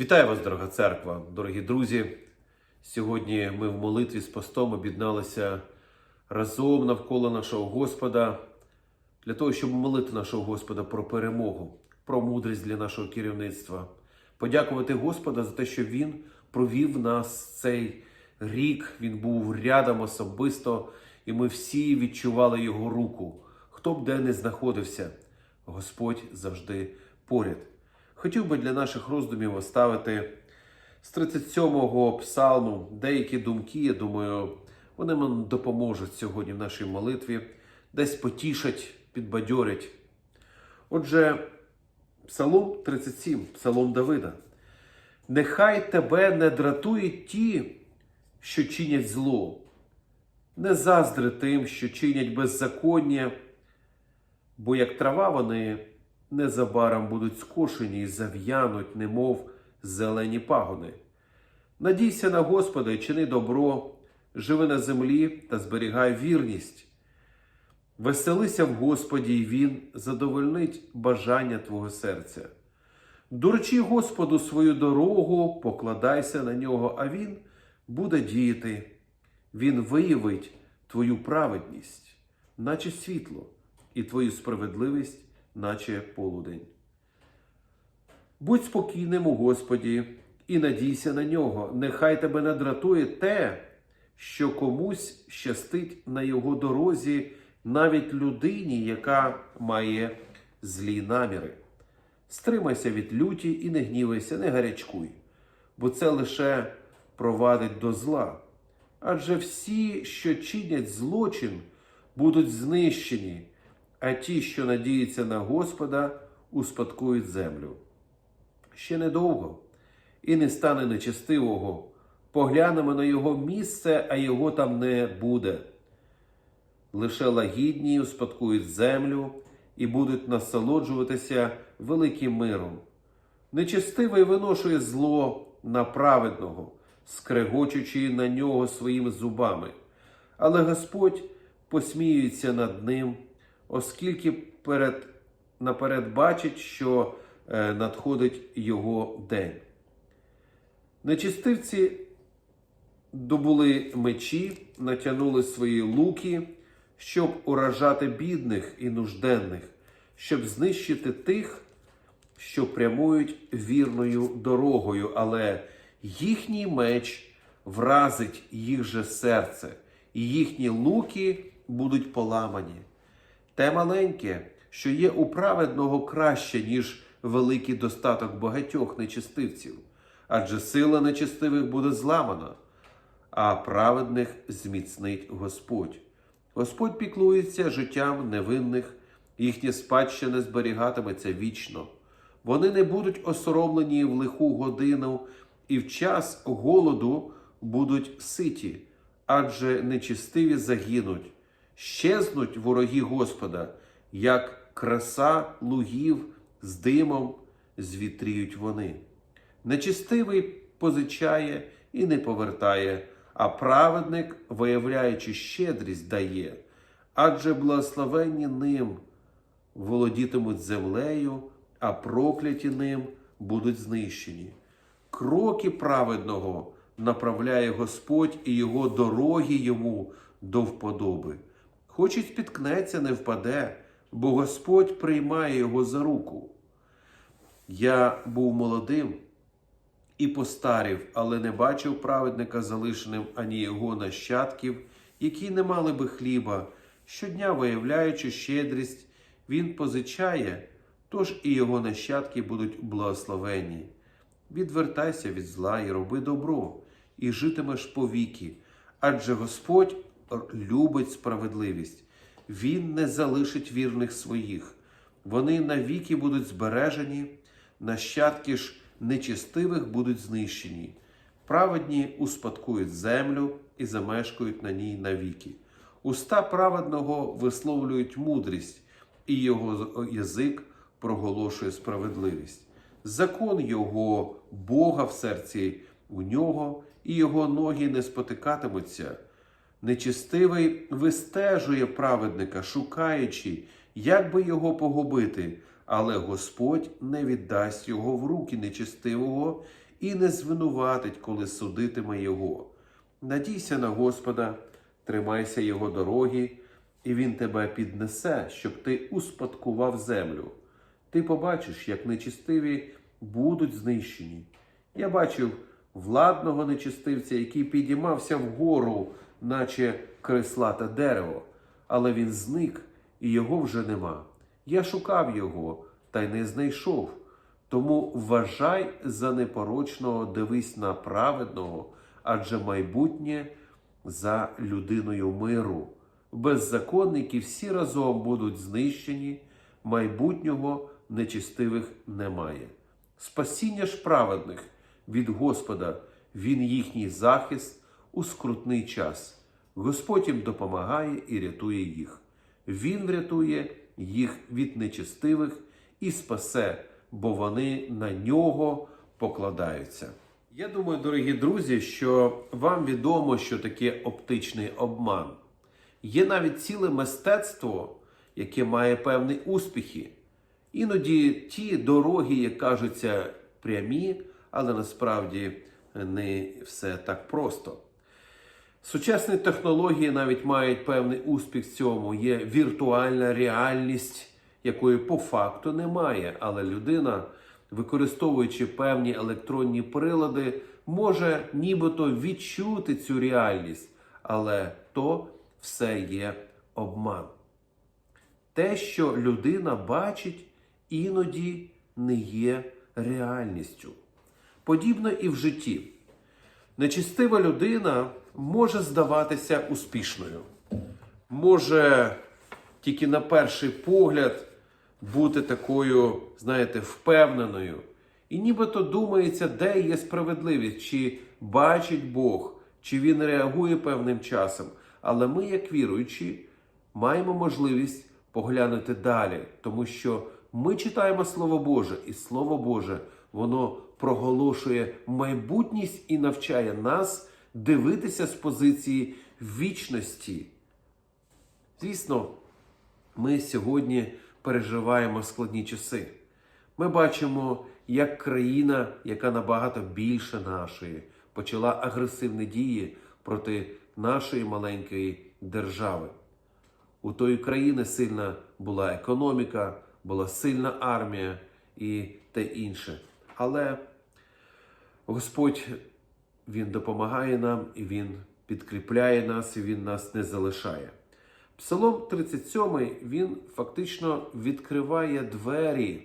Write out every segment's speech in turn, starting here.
Вітаю вас, дорога церква, дорогі друзі. Сьогодні ми в молитві з постом об'єдналися разом навколо нашого Господа для того, щоб молити нашого Господа про перемогу, про мудрість для нашого керівництва. Подякувати Господа за те, що Він провів нас цей рік. Він був рядом особисто, і ми всі відчували Його руку. Хто б де не знаходився, Господь завжди поряд. Хотів би для наших роздумів оставити з 37-го псалму деякі думки. Я думаю, вони нам допоможуть сьогодні в нашій молитві, десь потішать, підбадьорять. Отже, Псалом 37, Псалом Давида. Нехай тебе не дратують ті, що чинять зло, не заздри тим, що чинять беззаконня, бо як трава вони незабаром будуть скошені і зав'януть, немов зелені пагони. Надійся на Господа і чини добро, живи на землі та зберігай вірність. Веселися в Господі, і Він задовольнить бажання твого серця. Доручи Господу свою дорогу, покладайся на нього, а Він буде діяти. Він виявить твою праведність, наче світло, і твою справедливість, наче полудень. Будь спокійним у Господі і надійся на нього. Нехай тебе не дратує те, що комусь щастить на його дорозі, навіть людині, яка має злі наміри. Стримайся від люті і не гнівайся, не гарячкуй, бо це лише провадить до зла. Адже всі, що чинять злочин, будуть знищені, а ті, що надіються на Господа, успадкують землю. Ще недовго, і не стане нечестивого. Поглянемо на його місце, а його там не буде. Лише лагідні успадкують землю і будуть насолоджуватися великим миром. Нечестивий виношує зло на праведного, скрегочучи на нього своїми зубами. Але Господь посміюється над ним, оскільки перед, наперед бачить, що е, надходить його день. Нечистивці добули мечі, натягнули свої луки, щоб уражати бідних і нужденних, щоб знищити тих, що прямують вірною дорогою, але їхній меч вразить їх же серце, і їхні луки будуть поламані. Те маленьке, що є у праведного краще, ніж великий достаток багатьох нечистивців, адже сила нечистивих буде зламана, а праведних зміцнить Господь. Господь піклується життям невинних, їхнє спадщина зберігатиметься вічно. Вони не будуть осоромлені в лиху годину, і в час голоду будуть ситі, адже нечистиві загинуть, щезнуть вороги Господа, як краса лугів з димом звітріють вони. Нечистивий позичає і не повертає, а праведник, виявляючи щедрість, дає, адже благословенні ним володітимуть землею, а прокляті ним будуть знищені. Кроки праведного направляє Господь і його дороги йому до вподоби. Хоч і спіткнеться, не впаде, бо Господь приймає його за руку. Я був молодим і постарів, але не бачив праведника залишеним ані його нащадків, які не мали би хліба. Щодня, виявляючи щедрість, він позичає, тож і його нащадки будуть благословені. Відвертайся від зла і роби добро, і житимеш повіки, адже Господь любить справедливість. Він не залишить вірних своїх. Вони навіки будуть збережені, нащадки ж нечистивих будуть знищені. Праведні успадкують землю і замешкають на ній навіки. Уста праведного висловлюють мудрість, і його язик проголошує справедливість. Закон його Бога в серці у нього, і його ноги не спотикатимуться. Нечистивий вистежує праведника, шукаючи, як би його погубити, але Господь не віддасть його в руки нечестивого і не звинуватить, коли судитиме його. Надійся на Господа, тримайся Його дороги, і Він тебе піднесе, щоб ти успадкував землю. Ти побачиш, як нечистиві будуть знищені. Я бачив владного нечистивця, який підіймався вгору, наче креслате дерево, але він зник, і його вже нема. Я шукав його, та й не знайшов. Тому вважай за непорочного, дивись на праведного, адже майбутнє за людиною миру. Беззаконники всі разом будуть знищені, майбутнього нечистивих немає. Спасіння ж праведних від Господа, Він їхній захист у скрутний час. Господь їм допомагає і рятує їх. Він врятує їх від нечистивих і спасе, бо вони на нього покладаються. Я думаю, дорогі друзі, що вам відомо, що таке оптичний обман. Є навіть ціле мистецтво, яке має певні успіхи. Іноді ті дороги, як кажуться, прямі, але насправді не все так просто. Сучасні технології навіть мають певний успіх в цьому. Є віртуальна реальність, якої по факту немає, але людина, використовуючи певні електронні прилади, може нібито відчути цю реальність, але то все є обман. Те, що людина бачить, іноді не є реальністю. Подібно і в житті. Нечистива людина може здаватися успішною, може тільки на перший погляд бути такою, знаєте, впевненою. І нібито думається, де є справедливість, чи бачить Бог, чи він реагує певним часом. Але ми, як віруючі, маємо можливість поглянути далі, тому що ми читаємо Слово Боже, і Слово Боже воно проголошує майбутність і навчає нас дивитися з позиції вічності. Звісно, ми сьогодні переживаємо складні часи. Ми бачимо, як країна, яка набагато більше нашої, почала агресивні дії проти нашої маленької держави. У тої країни сильна була економіка, була сильна армія і те інше. Але Господь Він допомагає нам і Він підкріпляє нас, і Він нас не залишає. Псалом 37 він фактично відкриває двері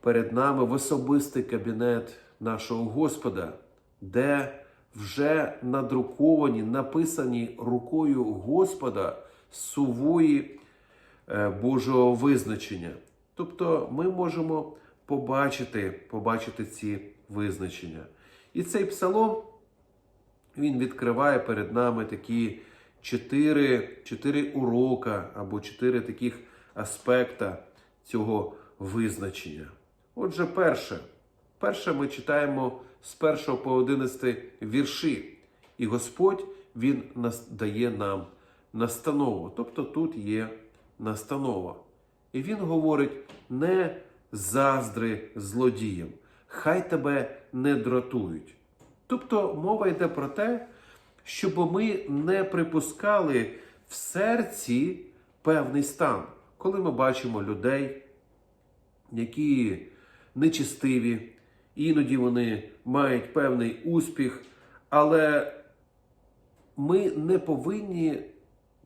перед нами в особистий кабінет нашого Господа, де вже надруковані, написані рукою Господа сувої е, Божого визначення. Тобто ми можемо побачити, побачити ці визначення. І цей псалом він відкриває перед нами такі чотири, чотири урока або чотири таких аспекта цього визначення. Отже, перше. Перше ми читаємо з 1 по 11 вірші. І Господь Він дає нам настанову. Тобто тут є настанова. І Він говорить: не заздри злодіям, хай тебе не дратують. Тобто мова йде про те, щоб ми не припускали в серці певний стан, коли ми бачимо людей, які нечистиві, іноді вони мають певний успіх, але ми не повинні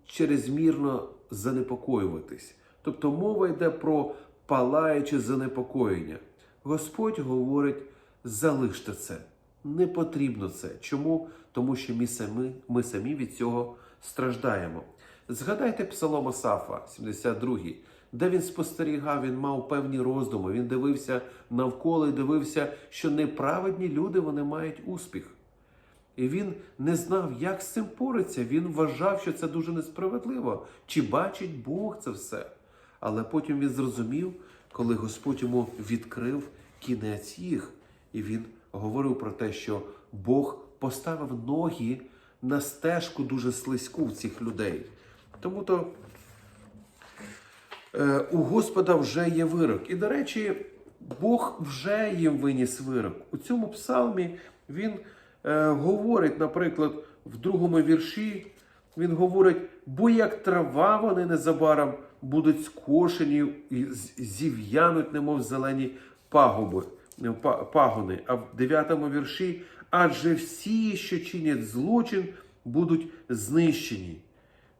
черезмірно занепокоюватись. Тобто мова йде про палаюче занепокоєння. Господь говорить: залиште це, не потрібно це. Чому? Тому що ми самі, ми самі від цього страждаємо. Згадайте Псалом Асафа, 72 де він спостерігав, він мав певні роздуми, він дивився навколо і дивився, що неправедні люди вони мають успіх. І він не знав, як з цим пориться. Він вважав, що це дуже несправедливо. Чи бачить Бог це все? Але потім він зрозумів, коли Господь йому відкрив кінець їх. І він говорив про те, що Бог поставив ноги на стежку дуже слизьку в цих людей. Тому то е, у Господа вже є вирок. І, до речі, Бог вже їм виніс вирок. У цьому псалмі він е, говорить, наприклад, в другому вірші, він говорить: бо як трава вони незабаром будуть скошені і зів'януть, немов зелені пагоби, е, пагони. А в дев'ятому вірші, адже всі, що чинять злочин, будуть знищені.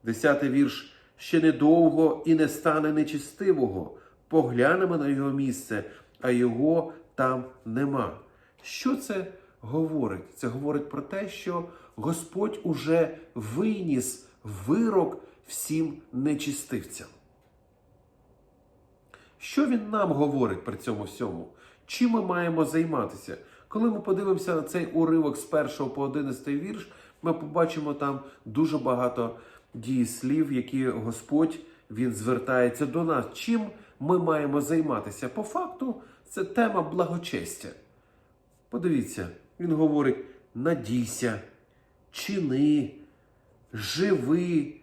Десятий вірш. Ще недовго і не стане нечистивого. Поглянемо на його місце, а його там нема. Що це говорить? Це говорить про те, що Господь уже виніс вирок всім нечистивцям. Що він нам говорить при цьому всьому? Чим ми маємо займатися? Коли ми подивимося на цей уривок з 1 по 11 вірш, ми побачимо там дуже багато дієслів, які Господь він звертається до нас. Чим ми маємо займатися? По факту, це тема благочестя. Подивіться, він говорить: надійся, чини, живи,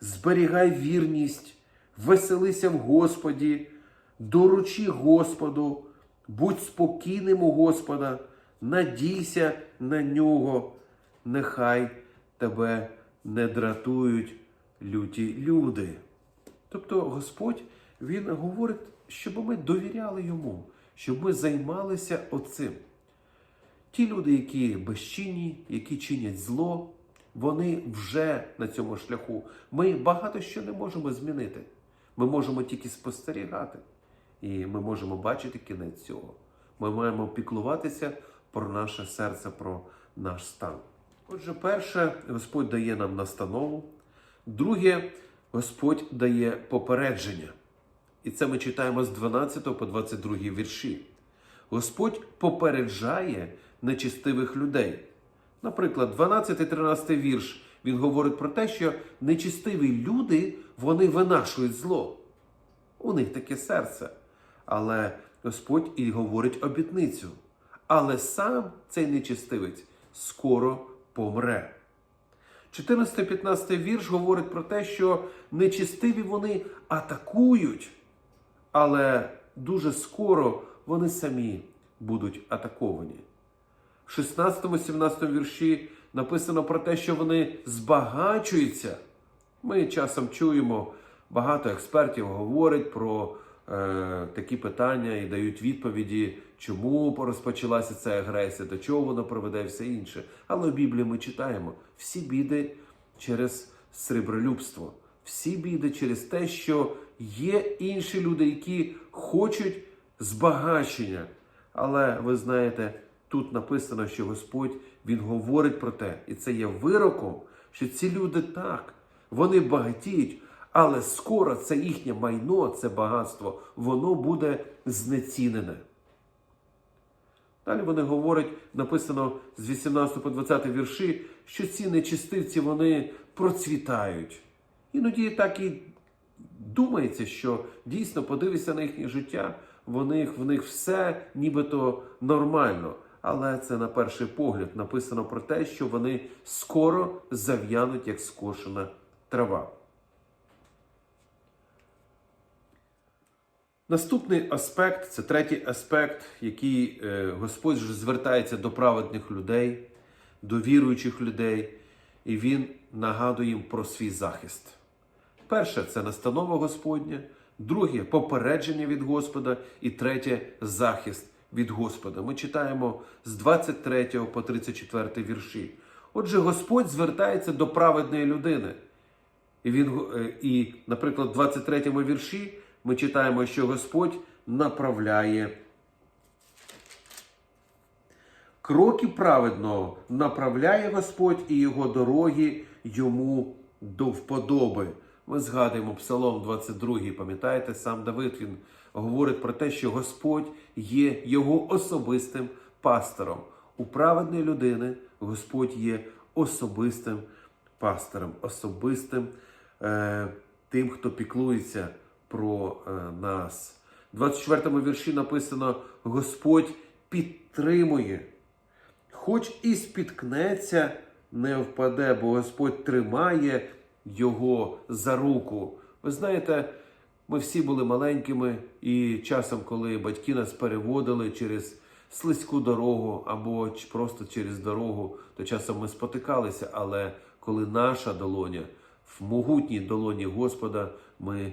зберігай вірність, веселися в Господі, доручи Господу, будь спокійним у Господа, надійся на нього, нехай тебе не дратують люті люди. Тобто Господь Він говорить, щоб ми довіряли йому, щоб ми займалися оцим. Ті люди, які безчинні, які чинять зло, вони вже на цьому шляху. Ми багато що не можемо змінити. Ми можемо тільки спостерігати. І ми можемо бачити кінець цього. Ми маємо піклуватися про наше серце, про наш стан. Отже, перше, Господь дає нам настанову. Друге, Господь дає попередження. І це ми читаємо з 12 по 22 вірші. Господь попереджає нечистивих людей. Наприклад, 12-13 вірш він говорить про те, що нечистиві люди вони винашують зло. У них таке серце. Але Господь і говорить обітницю. Але сам цей нечистивець скоро помре. 14-15 вірш говорить про те, що нечистиві вони атакують, але дуже скоро вони самі будуть атаковані. В 16-17 вірші написано про те, що вони збагачуються. Ми часом чуємо, багато експертів говорять про е, такі питання і дають відповіді, чому розпочалася ця агресія, до чого вона приведе і все інше. Але в Біблії ми читаємо всі біди через сребролюбство, всі біди через те, що є інші люди, які хочуть збагачення. Але ви знаєте, тут написано, що Господь Він говорить про те, і це є вироком, що ці люди так, вони багатіють, але скоро це їхнє майно, це багатство, воно буде знецінене. Далі вони говорять, написано з 18 по 20 вірші, що ці нечистивці вони процвітають. Іноді так і думається, що дійсно подивися на їхнє життя, в них, в них все нібито нормально. Але це на перший погляд написано про те, що вони скоро зав'януть, як скошена трава. Наступний аспект це третій аспект, який е, Господь звертається до праведних людей, до віруючих людей, і Він нагадує їм про свій захист. Перше це настанова Господня, друге попередження від Господа, і третє захист від Господа. Ми читаємо з 23 по 34 вірші. Отже, Господь звертається до праведної людини. І, він, е, і, наприклад, в 23 вірші ми читаємо, що Господь направляє кроки праведного, направляє Господь і його дороги йому до вподоби. Ми згадуємо Псалом 22, пам'ятаєте, сам Давид він говорить про те, що Господь є його особистим пастором. У праведної людини Господь є особистим пастором, особистим е, тим, хто піклується про е, нас. В 24 вірші написано: Господь підтримує, хоч і спіткнеться, не впаде, бо Господь тримає його за руку. Ви знаєте, Ми всі були маленькими, і часом, коли батьки нас переводили через слизьку дорогу або просто через дорогу, то часом ми спотикалися, але коли наша долоня в могутній долоні Господа, ми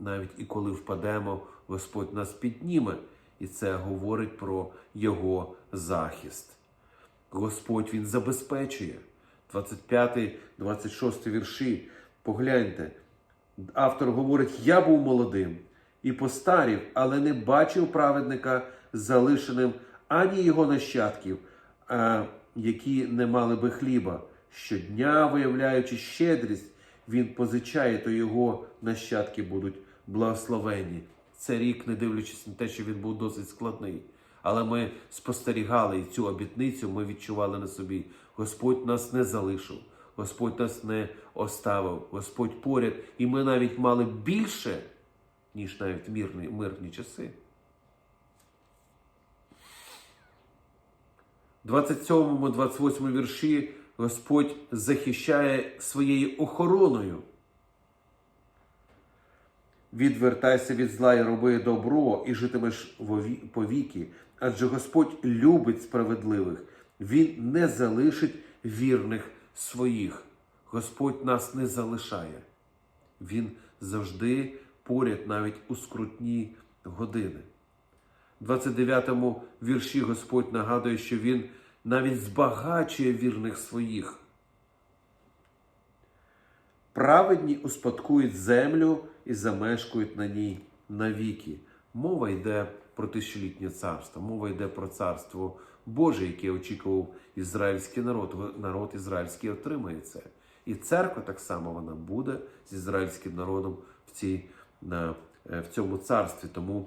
навіть і коли впадемо, Господь нас підніме, і це говорить про Його захист. Господь Він забезпечує. 25, 26 вірші. Погляньте, автор говорить: Я був молодим і постарів, але не бачив праведника залишеним ані його нащадків, які не мали би хліба. Щодня, виявляючи щедрість, він позичає, то його нащадки будуть благословені. Це рік, не дивлячись на те, що він був досить складний. Але ми спостерігали і цю обітницю ми відчували на собі. Господь нас не залишив, Господь нас не оставив, Господь поряд, і ми навіть мали більше, ніж навіть мирні, мирні часи. 27-28 вірші Господь захищає своєю охороною. Відвертайся від зла і роби добро, і житимеш повіки, адже Господь любить справедливих, Він не залишить вірних своїх. Господь нас не залишає. Він завжди поряд навіть у скрутні години. В 29-му вірші Господь нагадує, що Він навіть збагачує вірних своїх. Праведні успадкують землю і замешкують на ній навіки. Мова йде про тисячолітнє царство, мова йде про царство Боже, яке очікував ізраїльський народ. Народ ізраїльський отримає це. І церква так само вона буде з ізраїльським народом в, цій, на, е, в цьому царстві. Тому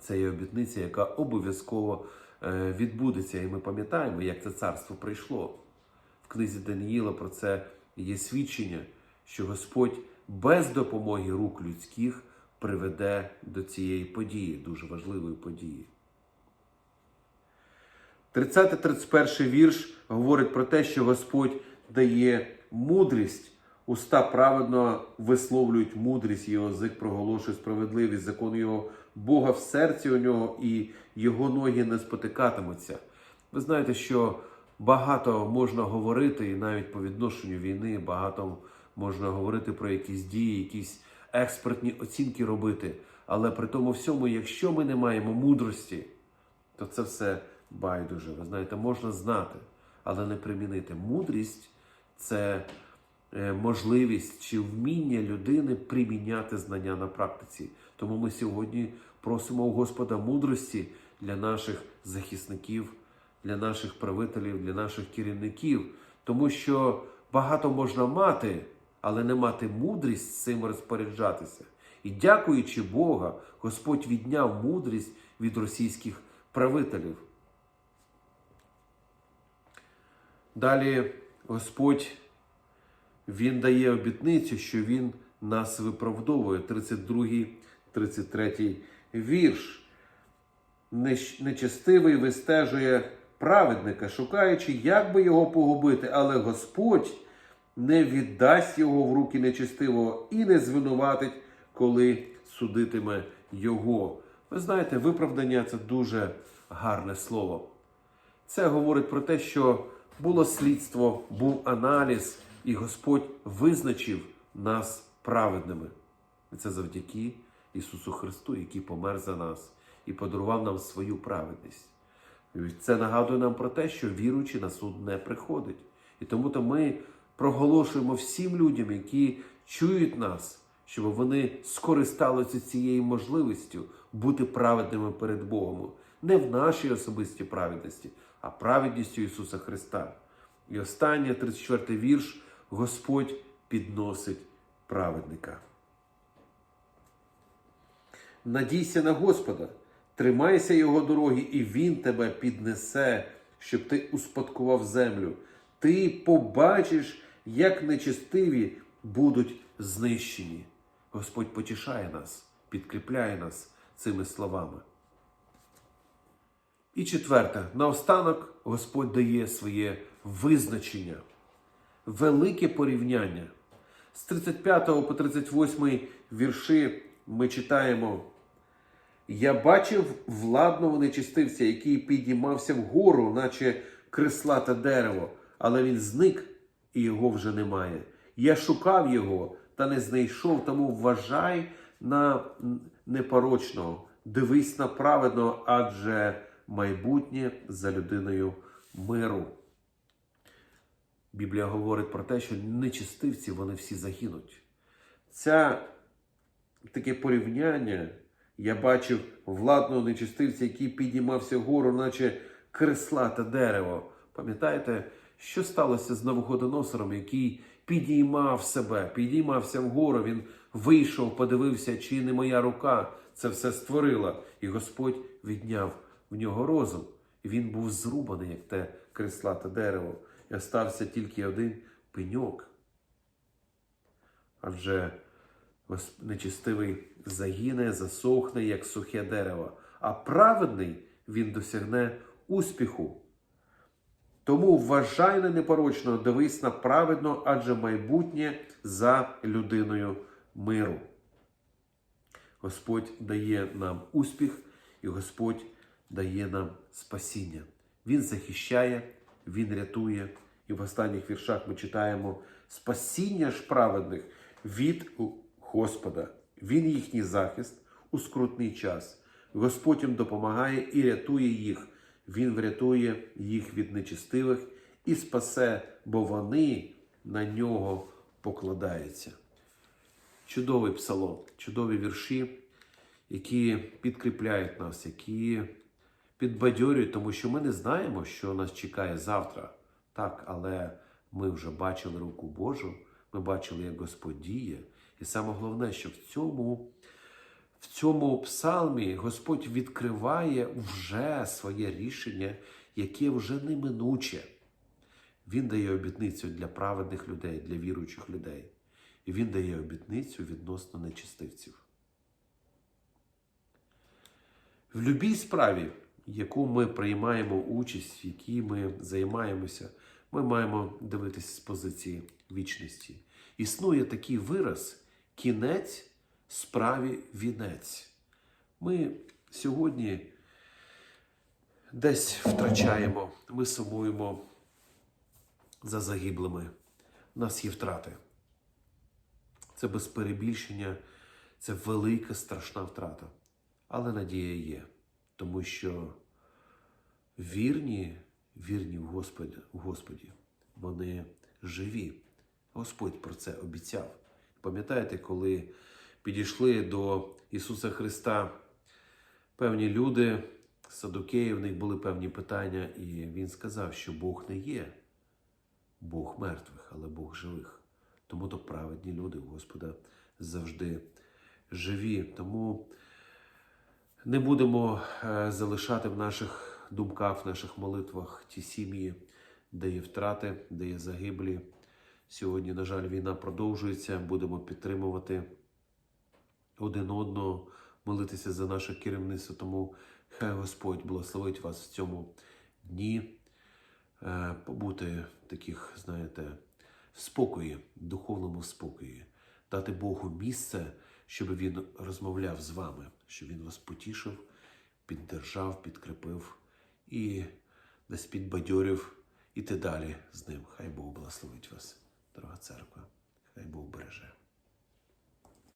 це є обітниця, яка обов'язково відбудеться. І ми пам'ятаємо, як це царство прийшло. В книзі Даніїла про це є свідчення, що Господь без допомоги рук людських приведе до цієї події, дуже важливої події. 30-31 вірш говорить про те, що Господь дає мудрість. Уста праведно висловлюють мудрість, його язик проголошує справедливість, закон його Бога в серці у нього, і його ноги не спотикатимуться. Ви знаєте, що багато можна говорити, і навіть по відношенню війни багато можна говорити про якісь дії, якісь експертні оцінки робити. Але при тому всьому, якщо ми не маємо мудрості, то це все байдуже. Ви знаєте, можна знати, але не примінити. Мудрість це можливість чи вміння людини приміняти знання на практиці. Тому ми сьогодні просимо у Господа мудрості для наших захисників, для наших правителів, для наших керівників, тому що багато можна мати, але не мати мудрість з цим розпоряджатися. І дякуючи Бога, Господь відняв мудрість від російських правителів. Далі Господь Він дає обітницю, що Він нас виправдовує. 32, 33 вірш. Нечестивий вистежує праведника, шукаючи, як би його погубити, але Господь не віддасть його в руки нечестивого і не звинуватить, коли судитиме його. Ви знаєте, виправдання це дуже гарне слово. Це говорить про те, що було слідство, був аналіз, і Господь визначив нас праведними. І це завдяки Ісусу Христу, який помер за нас і подарував нам свою праведність. І Це нагадує нам про те, що віруючи на суд не приходить. І тому то ми проголошуємо всім людям, які чують нас, щоб вони скористалися цією можливістю бути праведними перед Богом. Не в нашій особистій праведності, а праведністю Ісуса Христа. І останнє, 34 вірш, Господь підносить праведника. Надійся на Господа, тримайся Його дороги, і Він тебе піднесе, щоб ти успадкував землю. Ти побачиш, як нечестиві будуть знищені. Господь потішає нас, підкріпляє нас цими словами. І четверте, наостанок Господь дає своє визначення, велике порівняння. З 35 по 38 вірші ми читаємо. Я бачив владного нечистивця, який підіймався вгору, наче крислате дерево, але він зник і його вже немає. Я шукав його та не знайшов, тому вважай на непорочного, дивись на праведного, адже майбутнє за людиною миру. Біблія говорить про те, що нечистивці вони всі загинуть. Ця таке порівняння я бачив владного нечистивця, який піднімався вгору, наче креслате дерево. Пам'ятаєте, що сталося з Навуходоносором, який підіймав себе, підіймався вгору, він вийшов, подивився, чи не моя рука це все створила, і Господь відняв в нього розум. І він був зрубаний, як те креслате дерево, і остався тільки один пеньок. Адже нечистивий загине, засохне, як сухе дерево, а праведний він досягне успіху. Тому вважай на непорочного, дивись на праведно, адже майбутнє за людиною миру. Господь дає нам успіх, і Господь дає нам спасіння. Він захищає, Він рятує. І в останніх віршах ми читаємо спасіння ж праведних від Господа. Він їхній захист у скрутний час. Господь їм допомагає і рятує їх. Він врятує їх від нечистивих і спасе, бо вони на нього покладаються. Чудовий псалом, чудові вірші, які підкріпляють нас, які підбадьорюють, тому що ми не знаємо, що нас чекає завтра. Так, але ми вже бачили руку Божу, ми бачили, як Господь діє. І саме головне, що в цьому, в цьому псалмі Господь відкриває вже своє рішення, яке вже неминуче. Він дає обітницю для праведних людей, для віруючих людей. І він дає обітницю відносно нечистивців. В будь-якій справі, яку ми приймаємо участь, в якій ми займаємося, ми маємо дивитися з позиції вічності. Існує такий вираз кінець справі вінець. Ми сьогодні десь втрачаємо, ми сумуємо за загиблими. У нас є втрати. Це без перебільшення, це велика страшна втрата. Але надія є, тому що вірні, вірні в Господі, в Господі, вони живі. Господь про це обіцяв. Пам'ятаєте, коли підійшли до Ісуса Христа певні люди, садукеї, в них були певні питання, і Він сказав, що Бог не є Бог мертвих, але Бог живих. Тому то праведні люди у Господа завжди живі. Тому не будемо е, залишати в наших думках, в наших молитвах ті сім'ї, де є втрати, де є загиблі. Сьогодні, на жаль, війна продовжується. Будемо підтримувати один одного, молитися за наше керівництво. Тому хай Господь благословить вас в цьому дні, е, побути в таких, знаєте, в спокої, духовному спокої, дати Богу місце, щоб Він розмовляв з вами, щоб Він вас потішив, піддержав, підкріпив і десь підбадьорив іти далі з ним. Хай Бог благословить вас дорога церква, хай Бог береже.